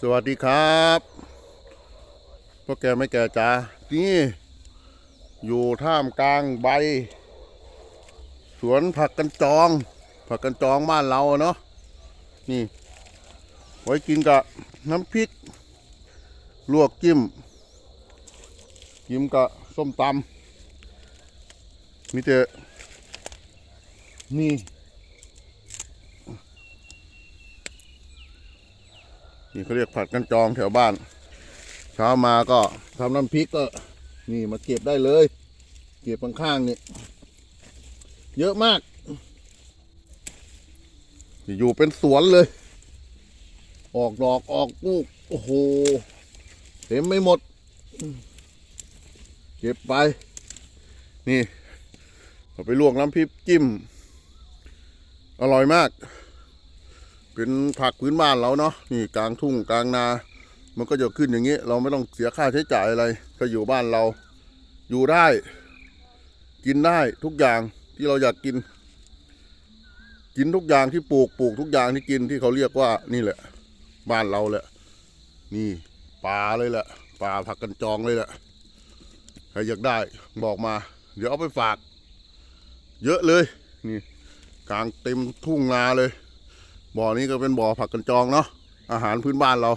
สวัสดีครับพ่อแกไม่แก่จ้านี่ อยู่ท่ามกลางใบ สวนผักกันจอง ผักกันจองบ้านเราเนาะนี่ ไว้กินกับน้ำพริก ลวกจิ้มจิ้มกับส้มตำมีแต่นี่ นี่เขาเรียกผัดกันจองแถวบ้าน เช้ามาก็ทำน้ำพริกก็ นี่มาเก็บได้เลย เก็บข้างๆนี่เยอะมาก อยู่เป็นสวนเลย ออกดอกออกลูกโอ้โหเต็มไม่หมด เก็บไป นี่เอาไปลวกน้ำพริกจิ้ม อร่อยมาก เป็นผักพื้นบ้านเราเนาะนี่กลางทุ่งกลางนา มันก็จะขึ้นอย่างนี้ เราไม่ต้องเสียค่าใช้จ่ายอะไรก็อยู่บ้านเรา อยู่ได้ กินได้ทุกอย่างที่เราอยากกิน กินทุกอย่างที่ปลูกปลูกทุกอย่างที่กินที่เขาเรียกว่านี่แหละ บ้านเราแหละ นี่ปลาเลยแหละปลาผักกันจองเลยแหละใครอยากได้บอกมา เดี๋ยวเอาไปฝาก เยอะเลย นี่กลางเต็มทุ่งนาเลย บ่อนี้ก็เป็นบ่อผักกันจองเนาะอาหารพื้นบ้านเรา